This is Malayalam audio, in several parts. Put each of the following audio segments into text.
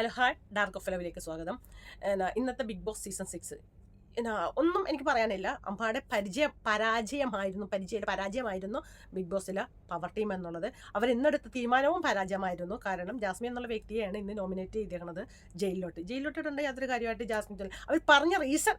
Hello hi. ഡാർക്ക് ഓഫ് ലവിലേക്ക് സ്വാഗതം. എന്നാ, ഇന്നത്തെ ബിഗ് ബോസ് സീസൺ സിക്സ് എന്നാ, ഒന്നും എനിക്ക് പറയാനില്ല. അമ്പാടെ പരിചയ പരാജയമായിരുന്നു പരിചയ പരാജയമായിരുന്നു ബിഗ് ബോസിലെ പവർ ടീം എന്നുള്ളത്. അവർ ഇന്നെടുത്ത തീരുമാനവും പരാജയമായിരുന്നു. കാരണം ജാസ്മി എന്നുള്ള വ്യക്തിയെയാണ് ഇന്ന് നോമിനേറ്റ് ചെയ്തിരിക്കുന്നത് ജയിലിലോട്ട്. ജയിലിലോട്ട് ഇടേണ്ട യാതൊരു കാര്യമായിട്ട് ജാസ്മിൻ അവർ പറഞ്ഞ റീസൺ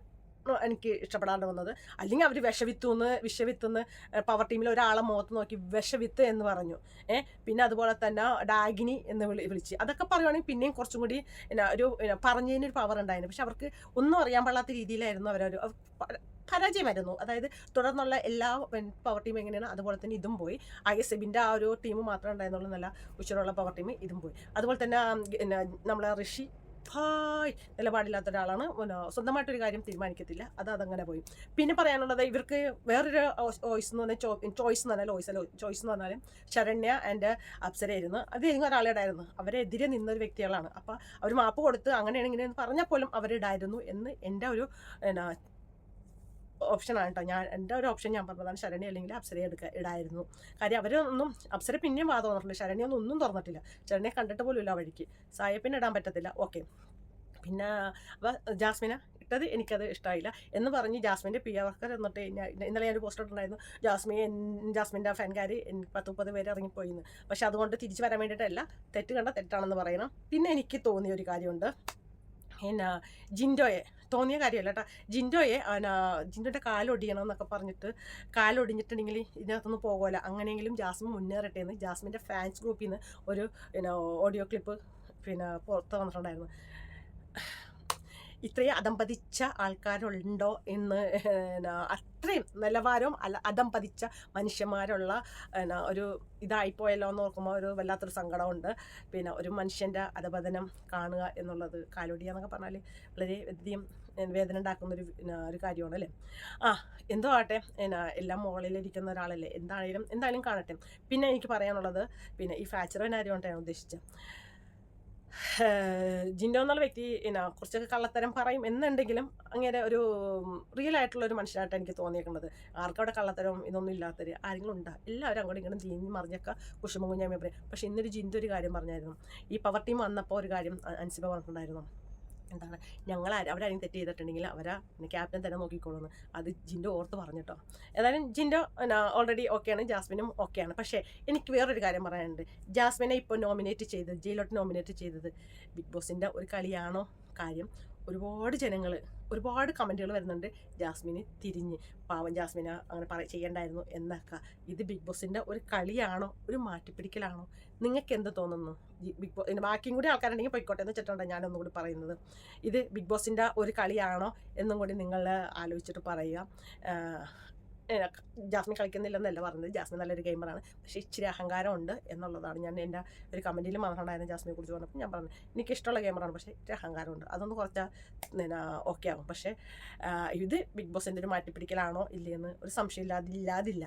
എനിക്ക് ഇഷ്ടപ്പെടാണ്ട് വന്നത്. അല്ലെങ്കിൽ അവർ വിഷവിത്തുന്ന് വിഷവിത്തുന്ന് പവർ ടീമിൽ ഒരാളെ മുഖത്ത് നോക്കി വിഷവിത്ത് എന്ന് പറഞ്ഞു. ഏഹ് പിന്നെ അതുപോലെ തന്നെ ഡാഗിനി എന്ന് വിളി വിളിച്ച്. അതൊക്കെ പറയുവാണെങ്കിൽ പിന്നെയും കുറച്ചും കൂടി എന്നാ ഒരു പറഞ്ഞതിനൊരു പവർ ഉണ്ടായിരുന്നു. പക്ഷെ അവർക്ക് ഒന്നും അറിയാൻ പാടാത്ത രീതിയിലായിരുന്നു അവരൊരു പരാജയമായിരുന്നു. അതായത് തുടർന്നുള്ള എല്ലാ പവർ ടീം എങ്ങനെയാണ് അതുപോലെ തന്നെ ഇതും പോയി. ഐ എസ് എബിന്റെ ആ ഒരു ടീം മാത്രമേ ഉണ്ടായിരുന്നുള്ളൂ നല്ല ഉച്ചയുള്ള പവർ ടീം ഇതും പോയി. അതുപോലെ തന്നെ നമ്മളെ ഋഷി ഭായ് നിലപാടില്ലാത്ത ഒരാളാണ്. പിന്നെ സ്വന്തമായിട്ടൊരു കാര്യം തീരുമാനിക്കത്തില്ല. അത് അതങ്ങനെ പോയി. പിന്നെ പറയാനുള്ളത് ഇവർക്ക് വേറൊരു വോയിസ് എന്ന് പറഞ്ഞാൽ ചോയ്സ് എന്ന് പറഞ്ഞാൽ വോയിസ് ചോയ്സ് എന്ന് പറഞ്ഞാൽ ശരണ്യ ആൻഡ് അപ്സരയായിരുന്നു അത് ഏതെങ്കിലും ഒരാളുടെയായിരുന്നു അവരെതിരെ നിന്നൊരു വ്യക്തികളാണ്. അപ്പോൾ അവർ മാപ്പ് കൊടുത്ത് അങ്ങനെയാണ് ഇങ്ങനെയെന്ന് പറഞ്ഞാൽ പോലും അവരിടായിരുന്നു എന്ന് എന്റെ ഒരു ഓപ്ഷനാണ് കേട്ടോ ഞാൻ എന്റെ ഒരു ഓപ്ഷൻ ഞാൻ പറഞ്ഞതാണ് ശരണി അല്ലെങ്കിൽ അപ്സരയെ എടുക്കുക ഇടായിരുന്നു. കാര്യം അവരൊന്നും അപ്സര പിന്നെയും വാദം തുറന്നിട്ടില്ല. ശരണി ഒന്നും ഒന്നും തുറന്നിട്ടില്ല. ശരണിയെ കണ്ടിട്ട് പോലും ഇല്ല വഴിക്ക്. സായപ്പിന് ഇടാൻ പറ്റത്തില്ല. ഓക്കെ പിന്നെ അപ്പോൾ ജാസ്മിന ഇട്ടത് എനിക്കത് ഇഷ്ടമായില്ല എന്ന് പറഞ്ഞ് ജാസ്മിന്റെ പി ആർ വർക്കർ എന്നിട്ട് ഞാൻ ഇന്നലെ ഞാനൊരു പോസ്റ്റർ ഇട്ടുണ്ടായിരുന്നു ജാസ്മി ജാസ്മിന്റെ ഫാൻകാർ പത്ത് മുപ്പത് പേര് ഇറങ്ങിപ്പോയിന്ന്. പക്ഷെ അതുകൊണ്ട് തിരിച്ചു വരാൻ വേണ്ടിയിട്ടല്ല തെറ്റ് കണ്ട തെറ്റാണെന്ന് പറയണം. പിന്നെ എനിക്ക് തോന്നിയ ഒരു കാര്യമുണ്ട്. എന്നാ ജിൻഡോയെ തോന്നിയ കാര്യമല്ല കേട്ടോ ജിൻഡോയെ എന്നാ ജിൻഡോയുടെ കാലൊടിയണം എന്നൊക്കെ പറഞ്ഞിട്ട് കാലൊടിഞ്ഞിട്ടുണ്ടെങ്കിൽ ഇതിനകത്തൊന്നും പോകുമല്ല അങ്ങനെയെങ്കിലും ജാസ്മിൻ മുന്നേറട്ടെ എന്ന് ജാസ്മിന്റെ ഫാൻസ് ഗ്രൂപ്പിൽ നിന്ന് ഒരു പിന്നെ ഓഡിയോ ക്ലിപ്പ് പിന്നെ പുറത്ത് വന്നിട്ടുണ്ടായിരുന്നു. ഇത്രയും അതമ്പതിച്ച ആൾക്കാരുണ്ടോ എന്ന് അത്രയും നിലവാരവും അല്ല അതമ്പതിച്ച മനുഷ്യന്മാരുള്ള ഒരു ഇതായിപ്പോയല്ലോ എന്ന് ഓർക്കുമ്പോൾ ഒരു വല്ലാത്തൊരു സങ്കടമുണ്ട്. പിന്നെ ഒരു മനുഷ്യന്റെ അധപതനം കാണുക എന്നുള്ളത് കാലൊടിയ എന്നൊക്കെ പറഞ്ഞാൽ വളരെ അധികം വേദന ഉണ്ടാക്കുന്ന ഒരു ഒരു കാര്യമാണ് അല്ലേ? ആ എന്തോ ആട്ടെ എന്നാ എല്ലാം മുകളിലിരിക്കുന്ന ഒരാളല്ലേ? എന്താണേലും എന്തായാലും കാണട്ടെ. പിന്നെ എനിക്ക് പറയാനുള്ളത് പിന്നെ ഈ ഫാച്ചറിന്റെ കൊണ്ടാണ് ഉദ്ദേശിച്ചത് ജിൻഡോ എന്നുള്ള വ്യക്തി എന്നാ കുറച്ചൊക്കെ കള്ളത്തരം പറയും എന്നുണ്ടെങ്കിലും അങ്ങനെ ഒരു റിയൽ ആയിട്ടുള്ള ഒരു മനുഷ്യനായിട്ട് എനിക്ക് തോന്നിയേക്കുന്നത്. ആർക്കവിടെ കള്ളത്തരം ഇതൊന്നും ഇല്ലാത്തവർ ആരെങ്കിലും ഉണ്ടാ? എല്ലാവരും അങ്ങോട്ട് ഇങ്ങനെ തീഞ്ഞ് മറിഞ്ഞൊക്കെ കുഷുമ കുഞ്ഞാമ പറയും. പക്ഷെ ഇന്നൊരു ജിൻഡോ ഒരു കാര്യം പറഞ്ഞായിരുന്നു. ഈ പവർ ടീം വന്നപ്പോൾ ഒരു കാര്യം അൻസിബ പറഞ്ഞിട്ടുണ്ടായിരുന്നു. എന്താണ് ഞങ്ങൾ അവരാരും തെറ്റ് ചെയ്തിട്ടുണ്ടെങ്കിൽ അവരാ ക്യാപ്റ്റൻ തന്നെ നോക്കിക്കോളുന്നു. അത് ജിൻഡോ ഓർത്ത് പറഞ്ഞിട്ടോ. ഏതായാലും ജിൻഡോ ഓൾറെഡി ഓക്കെയാണ് ജാസ്മിനും ഓക്കെയാണ് പക്ഷേ എനിക്ക് വേറൊരു കാര്യം പറയാനുണ്ട്. ജാസ്മിനെ ഇപ്പോൾ നോമിനേറ്റ് ചെയ്തത് ജയിലോട്ട് നോമിനേറ്റ് ചെയ്തത് ബിഗ് ബോസിന്റെ ഒരു കളിയാണോ കാര്യം ഒരുപാട് ജനങ്ങൾ ഒരുപാട് കമന്റുകൾ വരുന്നുണ്ട്. ജാസ്മിന് തിരിഞ്ഞ്. പാവൻ ജാസ്മിന അങ്ങനെ പറ ചെയ്യണ്ടായിരുന്നു എന്നൊക്കെ. ഇത് ബിഗ് ബോസിന്റെ ഒരു കളിയാണോ? ഒരു മാറ്റിപ്പിടിക്കലാണോ? നിങ്ങൾക്ക് എന്ത് തോന്നുന്നു? ബിഗ് ബോസ് എന്റെ ബാക്കിയും കൂടി ആൾക്കാരുണ്ടെങ്കിൽ പൊയ്ക്കോട്ടെ എന്ന് വെച്ചിട്ടുണ്ടോ ഞാനൊന്നും കൂടി പറയുന്നത്. ഇത് ബിഗ് ബോസിന്റെ ഒരു കളിയാണോ എന്നും കൂടി നിങ്ങൾ ആലോചിച്ചിട്ട് പറയുക. ജാസ്മിൻ കളിക്കുന്നില്ലെന്നല്ല പറഞ്ഞത്. ജാസ്മിൻ നല്ലൊരു ഗെയിമറാണ് പക്ഷേ ഇച്ചിരി അഹങ്കാരമുണ്ട് എന്നുള്ളതാണ് ഞാൻ എന്റെ ഒരു കമന്റിൽ പറഞ്ഞിട്ടുണ്ടായിരുന്നു ജാസ്മിനെ കുറിച്ച് പറഞ്ഞപ്പോൾ ഞാൻ പറഞ്ഞു എനിക്കിഷ്ടമുള്ള ഗെയിമറാണ് പക്ഷേ ഇച്ചിരി അഹങ്കാരമുണ്ട്. അതൊന്ന് കുറച്ച് പിന്നെ ഓക്കെ ആകും പക്ഷേ ഇത് ബിഗ് ബോസിന്റെ ഒരു മാറ്റിപ്പിടിക്കലാണോ ഇല്ലയെന്ന് ഒരു സംശയമില്ലാതില്ലാതില്ല.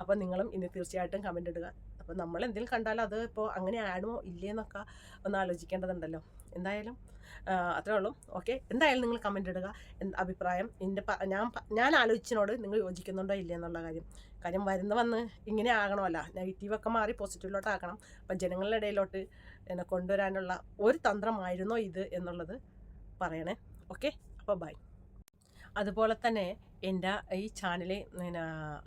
അപ്പോൾ നിങ്ങളും ഇനി തീർച്ചയായിട്ടും കമന്റ് ഇടുക. അപ്പോൾ നമ്മൾ എന്തെങ്കിലും കണ്ടാലും അത് ഇപ്പോൾ അങ്ങനെ ആണോ ഇല്ലേന്നൊക്കെ ഒന്ന് ആലോചിക്കേണ്ടതുണ്ടല്ലോ. എന്തായാലും അത്രേ ഉള്ളൂ. ഓക്കെ? എന്തായാലും നിങ്ങൾ കമന്റ് ഇടുക. അഭിപ്രായം എന്റെ ഞാൻ ഞാൻ ആലോചിച്ചതിനോട് നിങ്ങൾ യോജിക്കുന്നുണ്ടോ ഇല്ലേ എന്നുള്ള കാര്യം. കാര്യം വരുന്ന വന്ന് ഇങ്ങനെ ആകണമല്ല. നെഗറ്റീവൊക്കെ മാറി പോസിറ്റീവിലോട്ട് ആക്കണം. അപ്പം ജനങ്ങളുടെ ഇടയിലോട്ട് എന്നെ കൊണ്ടുവരാനുള്ള ഒരു തന്ത്രമായിരുന്നോ ഇത് എന്നുള്ളത് പറയണേ. ഓക്കെ? അപ്പോൾ ബൈ അതുപോലെ തന്നെ എന്റെ ഈ ചാനൽ പിന്നെ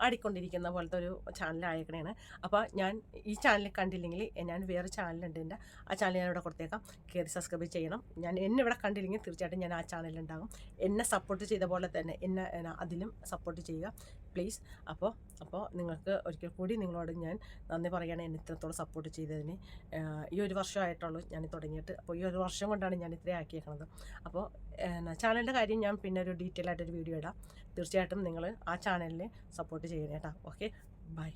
ആടിക്കൊണ്ടിരിക്കുന്ന പോലത്തെ ഒരു ചാനലായേക്കണേണ് അപ്പോൾ ഞാൻ ഈ ചാനൽ കണ്ടില്ലെങ്കിൽ ഞാൻ വേറെ ചാനലുണ്ട് എന്റെ. ആ ചാനൽ ഞാൻ ഇവിടെ കൊടുത്തേക്കാം. കയറി സബ്സ്ക്രൈബ് ചെയ്യണം. ഞാൻ എന്നെ ഇവിടെ കണ്ടില്ലെങ്കിൽ തീർച്ചയായിട്ടും ഞാൻ ആ ചാനലുണ്ടാകും എന്നെ സപ്പോർട്ട് ചെയ്ത പോലെ തന്നെ എന്നെ എന്നെ അതിലും സപ്പോർട്ട് ചെയ്യുക. പ്ലീസ്. അപ്പോൾ അപ്പോൾ നിങ്ങൾക്ക് ഒരിക്കൽ കൂടി നിങ്ങളോട് ഞാൻ നന്ദി പറയുകയാണ് എന്നെ ഇത്രത്തോളം സപ്പോർട്ട് ചെയ്തതിന്. ഈ ഒരു വർഷമായിട്ടുള്ളൂ ഞാൻ തുടങ്ങിയിട്ട്. അപ്പോൾ ഈ ഒരു വർഷം കൊണ്ടാണ് ഞാൻ ഇത്രയും ആക്കിയേക്കുന്നത് അപ്പോൾ ചാനലിന്റെ കാര്യം ഞാൻ പിന്നെ ഒരു ഡീറ്റെയിൽ ആയിട്ടൊരു വീഡിയോ ഇടാം. തീർച്ചയായിട്ടും നിങ്ങൾ ആ ചാനലിനെ സപ്പോർട്ട് ചെയ്യണേ കേട്ടോ ഓക്കെ ബൈ